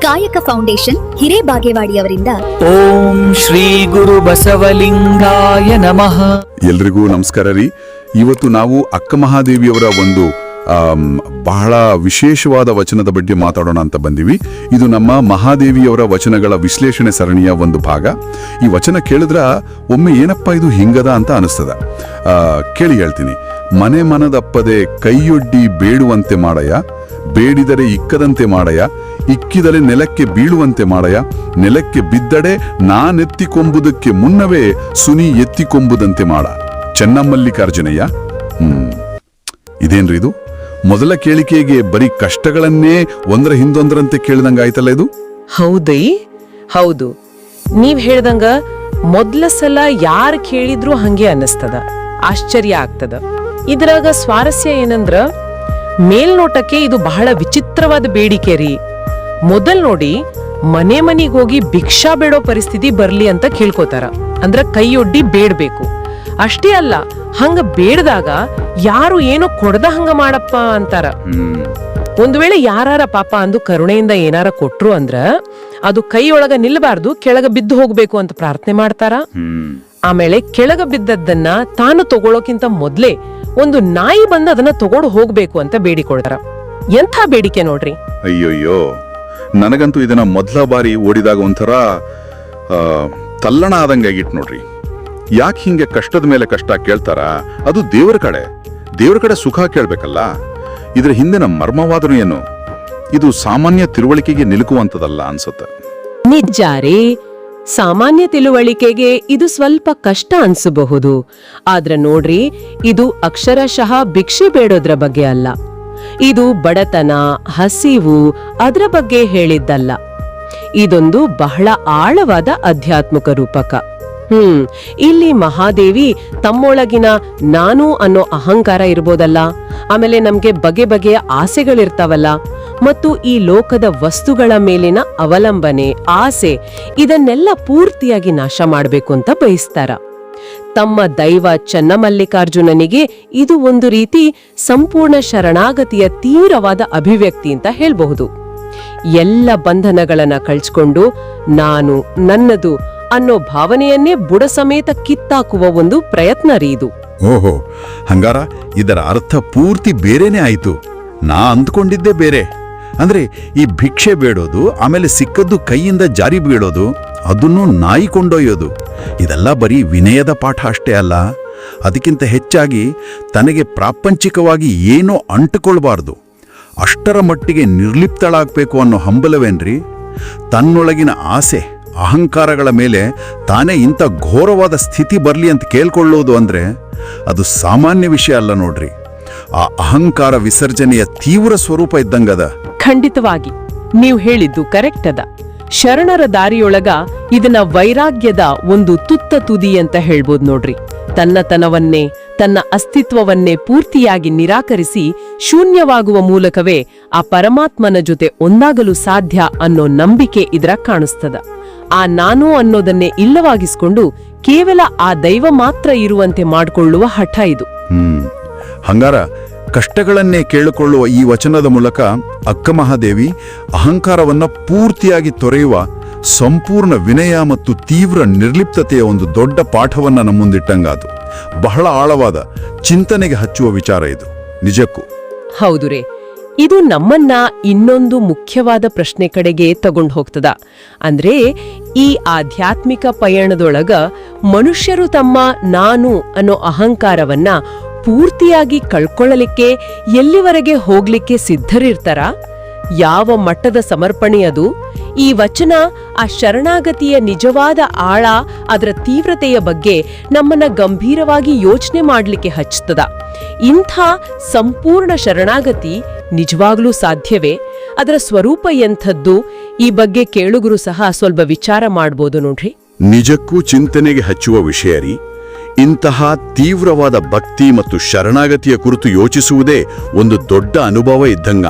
ಕಾಯಕ ಫೌಂಡೇಶನ್ ಹಿರೇಬಾಗೇವಾಡಿಯವರಿಂದ. ಓಂ ಶ್ರೀ ಗುರು ಬಸವಲಿಂಗಾಯ ನಮಃ. ಎಲ್ರಿಗೂ ನಮಸ್ಕಾರ ರೀ. ಇವತ್ತು ನಾವು ಅಕ್ಕ ಮಹಾದೇವಿಯವರ ಒಂದು ಬಹಳ ವಿಶೇಷವಾದ ವಚನದ ಬಗ್ಗೆ ಮಾತಾಡೋಣ ಅಂತ ಬಂದಿವಿ. ಇದು ನಮ್ಮ ಮಹಾದೇವಿಯವರ ವಚನಗಳ ವಿಶ್ಲೇಷಣೆ ಸರಣಿಯ ಒಂದು ಭಾಗ. ಈ ವಚನ ಕೇಳಿದ್ರ ಒಮ್ಮೆ ಏನಪ್ಪ ಇದು ಹಿಂಗದ ಅಂತ ಅನಿಸ್ತದ. ಆ, ಕೇಳಿ ಹೇಳ್ತೀನಿ. ಮನೆ ಮನದಪ್ಪದೆ ಕೈಯೊಡ್ಡಿ ಬೇಡುವಂತೆ ಮಾಡಯ್ಯ ಬೇಡಿದರೆ ಇಕ್ಕದಂತೆ ಮಾಡಯ್ಯ ಇಕ್ಕಿದರೆ ನೆಲಕ್ಕೆ ಬೀಳುವಂತೆ ಮಾಡಯ ನೆಲಕ್ಕೆ ಬಿದ್ದಡೆ ನಾನೆತ್ತಿಕೊಂಬುದಕ್ಕೆ ಮುನ್ನವೇ ಸುನಿ ಎತ್ತಿಕೊಂಬುದಂತೆ ಮಾಡ. ಚೆನ್ನಮಲ್ಲಿಕಾರ್ಜುನಯ್ಯ. ಹ್ಮ್. ಇದೇನ್ರಿ ಇದು? ಮೊದಲ ಕೇಳಿಕೆಗೆ ಬರೀ ಕಷ್ಟಗಳನ್ನೇ ಒಂದರ ಹಿಂದೊಂದರಂತೆ ಕೇಳಿದಂಗಾಯ್ತಲ್ಲ ಇದು? ಹೌದೈ. ಹೌದು. ನೀವ್ ಹೇಳ್ದಂಗ ಮೊದ್ಲ ಸಲ ಯಾರ್ ಕೇಳಿದ್ರು ಹಂಗೆ ಅನ್ನಿಸ್ತದ. ಆಶ್ಚರ್ಯ ಆಗ್ತದ. ಇದ್ರಾಗ ಸ್ವಾರಸ್ಯ ಏನಂದ್ರ ಮೇಲ್ನೋಟಕ್ಕೆ ಇದು ಬಹಳ ವಿಚಿತ್ರವಾದ ಬೇಡಿಕೆ ರೀ. ಮೊದಲ್ ನೋಡಿ ಮನೆ ಮನೆಗೆ ಹೋಗಿ ಭಿಕ್ಷಾ ಬೇಡೋ ಪರಿಸ್ಥಿತಿ ಬರ್ಲಿ ಅಂತ ಕೇಳ್ಕೋತಾರ. ಅಂದ್ರ ಕೈಯೊಡ್ಡಿ ಬೇಡಬೇಕು. ಅಷ್ಟೇ ಅಲ್ಲ ಹಂಗ ಬೇಡದಾಗ ಯಾರು ಏನು ಕೊಡದ ಹಂಗ ಮಾಡಪ್ಪ ಅಂತಾರ. ಒಂದ್ ವೇಳೆ ಯಾರ ಪಾಪ ಅಂದು ಕರುಣೆಯಿಂದ ಏನಾರ ಕೊಟ್ರು ಅಂದ್ರ ಅದು ಕೈಯೊಳಗ ನಿಲ್ಬಾರ್ದು ಕೆಳಗ ಬಿದ್ದು ಹೋಗ್ಬೇಕು ಅಂತ ಪ್ರಾರ್ಥನೆ ಮಾಡ್ತಾರ. ಆಮೇಲೆ ಕೆಳಗ ಬಿದ್ದದ್ದನ್ನ ತಾನು ತಗೊಳ್ಳೋಕ್ಕಿಂತ ಮೊದ್ಲೇ ಒಂದು ನಾಯಿ ಬಂದು ಅದನ್ನ ತಗೊಂಡು ಹೋಗ್ಬೇಕು ಅಂತ ಬೇಡಿಕೊಳ್ತಾರ. ಎಂಥ ಬೇಡಿಕೆ ನೋಡ್ರಿ? ಅಯ್ಯೋಯ್ಯೋ. ನನಗಂತೂ ಇದನ್ನ ಮೊದಲ ಬಾರಿ ಓಡಿದಾಗ ಒಂಥರ ತಲ್ಲಣ ತಲ್ಲಣ ಆದಂಗಾಗಿತ್ತು ನೋಡ್ರಿ. ಯಾಕೆ ಹಿಂಗೆ ಕಷ್ಟದ ಮೇಲೆ ಕಷ್ಟ ಕೇಳ್ತಾರ? ಅದು ದೇವರ ಕಡೆ. ದೇವರ ಕಡೆ ಸುಖ ಕೇಳಬೇಕಲ್ಲ. ಇದರ ಹಿಂದಿನ ಮರ್ಮವಾದರೂ ಏನು? ಇದು ಸಾಮಾನ್ಯ ತಿಳುವಳಿಕೆಗೆ ನಿಲುಕುವಂತದಲ್ಲ ಅನ್ಸುತ್ತೆ. ನಿಜ ಸಾಮಾನ್ಯ ತಿಳುವಳಿಕೆಗೆ ಇದು ಸ್ವಲ್ಪ ಕಷ್ಟ ಅನ್ಸಬಹುದು. ಆದ್ರೆ ನೋಡ್ರಿ, ಇದು ಅಕ್ಷರಶಃ ಭಿಕ್ಷೆ ಬೇಡೋದ್ರ ಬಗ್ಗೆ ಅಲ್ಲ. ಇದು ಬಡತನ, ಹಸಿವು ಅದರ ಬಗ್ಗೆ ಹೇಳಿದ್ದಲ್ಲ. ಇದೊಂದು ಬಹಳ ಆಳವಾದ ಆಧ್ಯಾತ್ಮಿಕ ರೂಪಕ. ಹ್ಮ್, ಇಲ್ಲಿ ಮಹಾದೇವಿ ತಮ್ಮೊಳಗಿನ ನಾನು ಅನ್ನೋ ಅಹಂಕಾರ ಇರ್ಬೋದಲ್ಲ. ಆಮೇಲೆ ನಮ್ಗೆ ಬಗೆ ಬಗೆಯ ಆಸೆಗಳಿರ್ತಾವಲ್ಲ. ಮತ್ತು ಈ ಲೋಕದ ವಸ್ತುಗಳ ಮೇಲಿನ ಅವಲಂಬನೆ, ಆಸೆ ಇದನ್ನೆಲ್ಲ ಪೂರ್ತಿಯಾಗಿ ನಾಶ ಮಾಡಬೇಕು ಅಂತ ಬಯಸ್ತಾರ. ತಮ್ಮ ದೈವ ಚನ್ನಮಲ್ಲಿಕಾರ್ಜುನನಿಗೆ ಇದು ಒಂದು ರೀತಿ ಸಂಪೂರ್ಣ ಶರಣಾಗತಿಯ ತೀವ್ರವಾದ ಅಭಿವ್ಯಕ್ತಿ ಅಂತ ಹೇಳಬಹುದು. ಎಲ್ಲ ಬಂಧನಗಳನ್ನ ಕಳ್ಸ್ಕೊಂಡು ನಾನು, ನನ್ನದು ಅನ್ನೋ ಭಾವನೆಯನ್ನೇ ಬುಡ ಸಮೇತ ಕಿತ್ತಾಕುವ ಒಂದು ಪ್ರಯತ್ನ ರೀ ಇದು. ಓಹೋ, ಹಂಗಾರ ಇದರ ಅರ್ಥ ಪೂರ್ತಿ ಬೇರೆನೇ ಆಯ್ತು. ನಾ ಅಂದ್ಕೊಂಡಿದ್ದೇ ಬೇರೆ. ಅಂದ್ರೆ ಈ ಭಿಕ್ಷೆ ಬೇಡೋದು, ಆಮೇಲೆ ಸಿಕ್ಕದ್ದು ಕೈಯಿಂದ ಜಾರಿ ಬೀಳೋದು. ಅದನ್ನು ನಾಯಿ ಕೊಂಡೊಯ್ಯೋದು. ಇದೆಲ್ಲ ಬರೀ ವಿನಯದ ಪಾಠ ಅಷ್ಟೇ ಅಲ್ಲ. ಅದಕ್ಕಿಂತ ಹೆಚ್ಚಾಗಿ ತನಗೆ ಪ್ರಾಪಂಚಿಕವಾಗಿ ಏನೋ ಅಂಟುಕೊಳ್ಬಾರ್ದು. ಅಷ್ಟರ ಮಟ್ಟಿಗೆ ನಿರ್ಲಿಪ್ತಳಾಗಬೇಕು ಅನ್ನೋ ಹಂಬಲವೇನ್ರಿ? ತನ್ನೊಳಗಿನ ಆಸೆ, ಅಹಂಕಾರಗಳ ಮೇಲೆ ತಾನೇ ಇಂಥ ಘೋರವಾದ ಸ್ಥಿತಿ ಬರಲಿ ಅಂತ ಕೇಳ್ಕೊಳ್ಳೋದು ಅಂದರೆ ಅದು ಸಾಮಾನ್ಯ ವಿಷಯ ಅಲ್ಲ ನೋಡ್ರಿ. ಆ ಅಹಂಕಾರ ವಿಸರ್ಜನೆಯ ತೀವ್ರ ಸ್ವರೂಪ ಇದ್ದಂಗದ. ಖಂಡಿತವಾಗಿ. ನೀವು ಹೇಳಿದ್ದು ಕರೆಕ್ಟ್ ಅದ. ಶರಣರ ದಾರಿಯೊಳಗ ಇದನ್ನ ವೈರಾಗ್ಯದ ಒಂದು ತುತ್ತ ತುದಿ ಅಂತ ಹೇಳ್ಬೋದು ನೋಡ್ರಿ. ತನ್ನತನವನ್ನೇ ತನ್ನ ಅಸ್ತಿತ್ವವನ್ನೇ ಪೂರ್ತಿಯಾಗಿ ನಿರಾಕರಿಸಿ ಶೂನ್ಯವಾಗುವ ಮೂಲಕವೇ ಆ ಪರಮಾತ್ಮನ ಜೊತೆ ಒಂದಾಗಲು ಸಾಧ್ಯ ಅನ್ನೋ ನಂಬಿಕೆ ಇದರ ಕಾಣಿಸ್ತದ. ಆ ನಾನು ಅನ್ನೋದನ್ನೇ ಇಲ್ಲವಾಗಿಸ್ಕೊಂಡು ಕೇವಲ ಆ ದೈವ ಮಾತ್ರ ಇರುವಂತೆ ಮಾಡಿಕೊಳ್ಳುವ ಹಠ ಇದು. ಹಂಗಾರ ಕಷ್ಟಗಳನ್ನೇ ಕೇಳಿಕೊಳ್ಳುವ ಈ ವಚನದ ಮೂಲಕ ಅಕ್ಕ ಮಹಾದೇವಿ ಅಹಂಕಾರವನ್ನ ಪೂರ್ತಿಯಾಗಿ ತೊರೆಯುವ ಸಂಪೂರ್ಣ ವಿನಯ ಮತ್ತು ತೀವ್ರ ನಿರ್ಲಿಪ್ತತೆಯ ಒಂದು ದೊಡ್ಡ ಪಾಠವನ್ನ ನಮ್ಮ ಮುಂದಿಟ್ಟಂಗಾದು ಬಹಳ ಆಳವಾದ ಚಿಂತನೆಗೆ ಹಚ್ಚುವ ವಿಚಾರ ಇದು. ನಿಜಕ್ಕೂ. ಹೌದು ರೇ. ಇದು ನಮ್ಮನ್ನ ಇನ್ನೊಂದು ಮುಖ್ಯವಾದ ಪ್ರಶ್ನೆ ಕಡೆಗೆ ತಗೊಂಡು ಹೋಗ್ತದ. ಅಂದ್ರೆ ಈ ಆಧ್ಯಾತ್ಮಿಕ ಪಯಣದೊಳಗ ಮನುಷ್ಯರು ತಮ್ಮ ನಾನು ಅನ್ನೋ ಅಹಂಕಾರವನ್ನ ಪೂರ್ತಿಯಾಗಿ ಕಳ್ಕೊಳ್ಳಲಿಕ್ಕೆ ಎಲ್ಲಿವರೆಗೆ ಹೋಗ್ಲಿಕ್ಕೆ ಸಿದ್ಧರಿರ್ತಾರ? ಯಾವ ಮಟ್ಟದ ಸಮರ್ಪಣೆ ಅದು ಈ ವಚನ ಆ ಶರಣಾಗತಿಯ ನಿಜವಾದ ಆಳ ಅದರ ತೀವ್ರತೆಯ ಬಗ್ಗೆ ನಮ್ಮನ್ನ ಗಂಭೀರವಾಗಿ ಯೋಚನೆ ಮಾಡಲಿಕ್ಕೆ ಹಚ್ತದ. ಇಂಥ ಸಂಪೂರ್ಣ ಶರಣಾಗತಿ ನಿಜವಾಗ್ಲೂ ಸಾಧ್ಯವೇ? ಅದರ ಸ್ವರೂಪ ಎಂಥದ್ದು? ಈ ಬಗ್ಗೆ ಕೇಳುಗರು ಸಹ ಸ್ವಲ್ಪ ವಿಚಾರ ಮಾಡ್ಬೋದು ನೋಡ್ರಿ. ನಿಜಕ್ಕೂ ಚಿಂತನೆಗೆ ಹಚ್ಚುವ ವಿಷಯ ರೀ. ಇಂತಹ ತೀವ್ರವಾದ ಭಕ್ತಿ ಮತ್ತು ಶರಣಾಗತಿಯ ಕುರಿತು ಯೋಚಿಸುವುದೇ ಒಂದು ದೊಡ್ಡ ಅನುಭವ ಇದ್ದಂಗ.